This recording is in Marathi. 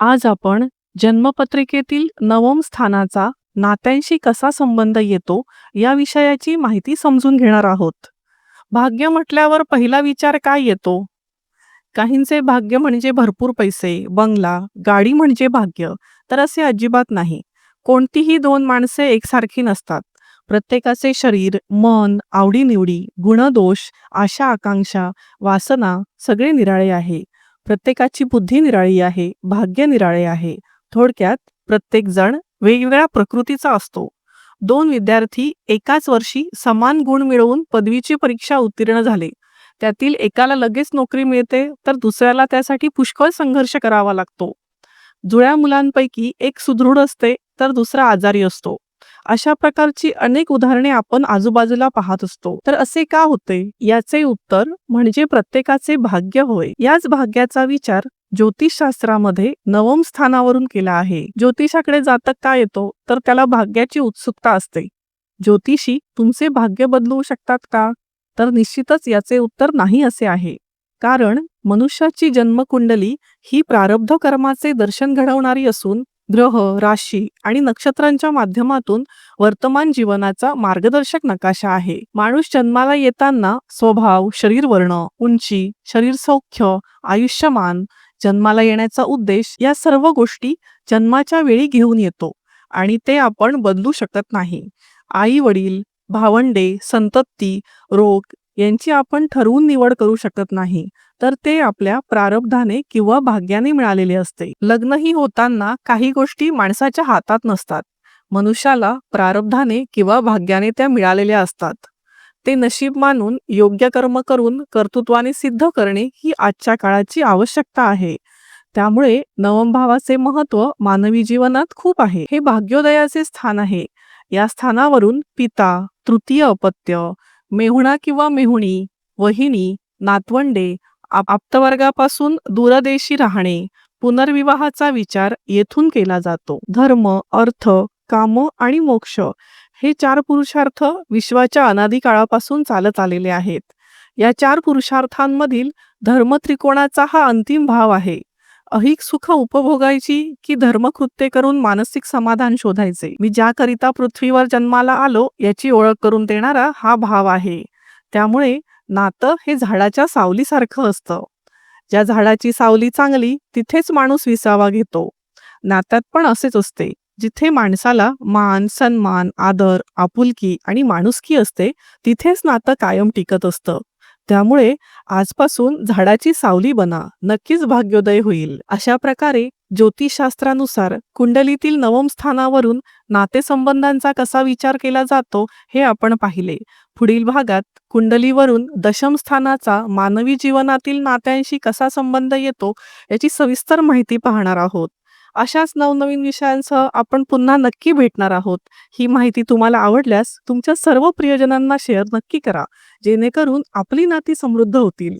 आज आपण जन्मपत्रिकेतील नवम स्थानाचा नात्यांशी कसा संबंध येतो या विषयाची माहिती समजून घेणार आहोत. भाग्य म्हटल्यावर पहिला विचार काय येतो? काहींचे भाग्य म्हणजे भरपूर पैसे बंगला गाडी म्हणजे भाग्य तर असे अजिबात नाही. कोणतीही दोन माणसे एकसारखी नसतात. प्रत्येकाचे शरीर मन आवडीनिवडी गुणदोष आशा आकांक्षा वासना सगळे निराळे आहे. प्रत्येकाची बुद्धी निराळी आहे भाग्य निराळे आहे. थोडक्यात प्रत्येक जण वेगवेगळ्या प्रकृतीचा असतो. दोन विद्यार्थी एकाच वर्षी समान गुण मिळवून पदवीची परीक्षा उत्तीर्ण झाले. त्यातील एकाला लगेच नोकरी मिळते तर दुसऱ्याला त्यासाठी पुष्कळ संघर्ष करावा लागतो. जुळ्या मुलांपैकी एक सुदृढ असते तर दुसरा आजारी असतो. अशा प्रकारची अनेक उदाहरणे आपण आजूबाजूला पाहत असतो. तर असे का होते? याचे उत्तर म्हणजे प्रत्येकाचे भाग्य होय. याच भाग्याचा विचार ज्योतिषशास्त्रामध्ये नवम स्थानावरून केला आहे. ज्योतिषाकडे जातक का येतो? तर त्याला भाग्याची उत्सुकता असते. ज्योतिषी तुमचे भाग्य बदलवू शकतात का? तर निश्चितच याचे उत्तर नाही असे आहे. कारण मनुष्याची जन्मकुंडली ही प्रारब्ध कर्माचे दर्शन घडवणारी असून ग्रह राशी आणि नक्षत्रांच्या माध्यमातून वर्तमान जीवनाचा मार्गदर्शक नकाशा आहे. माणूस जन्माला येताना स्वभाव शरीर वर्ण उंची शरीर सौख्य आयुष्यमान जन्माला येण्याचा उद्देश या सर्व गोष्टी जन्माच्या वेळी घेऊन येतो आणि ते आपण बदलू शकत नाही. आई वडील भावंडे संतती रोग यांची आपण ठरवून निवड करू शकत नाही तर ते आपल्या प्रारब्धाने किंवा भाग्याने मिळालेले असते. लग्नही होताना काही गोष्टी माणसाच्या हातात नसतात. मनुष्याला प्रारब्धाने किंवा भाग्याने त्या मिळालेल्या असतात. ते नशीब मानून योग्य कर्म करून कर्तृत्वाने सिद्ध करणे ही आजच्या काळाची आवश्यकता आहे. त्यामुळे नवमभावाचे महत्त्व मानवी जीवनात खूप आहे. हे भाग्योदयाचे स्थान आहे. या स्थानावरून पिता तृतीय अपत्य मेहुणा किंवा मेहुणी वहिनी नातवंडे आप- आप्तवर्गापासून दूरदेशी राहणे पुनर्विवाहाचा विचार येथून केला जातो. धर्म अर्थ काम आणि मोक्ष हे चार पुरुषार्थ विश्वाच्या अनादी काळापासून चालत आलेले आहेत. या चार पुरुषार्थांमधील धर्मत्रिकोणाचा हा अंतिम भाव आहे. अहिक सुख उपभोगायची की धर्मकृत्य करून मानसिक समाधान शोधायचे? मी ज्याकरिता पृथ्वीवर जन्माला आलो याची ओळख करून देणारा हा भाव आहे. त्यामुळे नातं हे झाडाच्या सावलीसारखं असतं. ज्या झाडाची सावली चांगली तिथेच माणूस विसावा घेतो. नात्यात पण असेच असते. जिथे माणसाला मान सन्मान आदर आपुलकी आणि माणुसकी असते तिथेच नातं कायम टिकत असतं. त्यामुळे आजपासून झाडाची सावली बना नक्कीच भाग्योदय होईल. अशा प्रकारे ज्योतिषशास्त्रानुसार कुंडलीतील नवम स्थानावरून नातेसंबंधांचा कसा विचार केला जातो हे आपण पाहिले. पुढील भागात कुंडलीवरून दशम स्थानाचा मानवी जीवनातील नात्यांशी कसा संबंध येतो याची सविस्तर माहिती पाहणार आहोत. अशाच नवनवीन विषयांसह आपण पुन्हा नक्की भेटणार आहोत. ही माहिती तुम्हाला आवडल्यास तुमच्या सर्व प्रियजनांना शेअर नक्की करा. जेणेकरून आपली नाती समृद्ध होतील.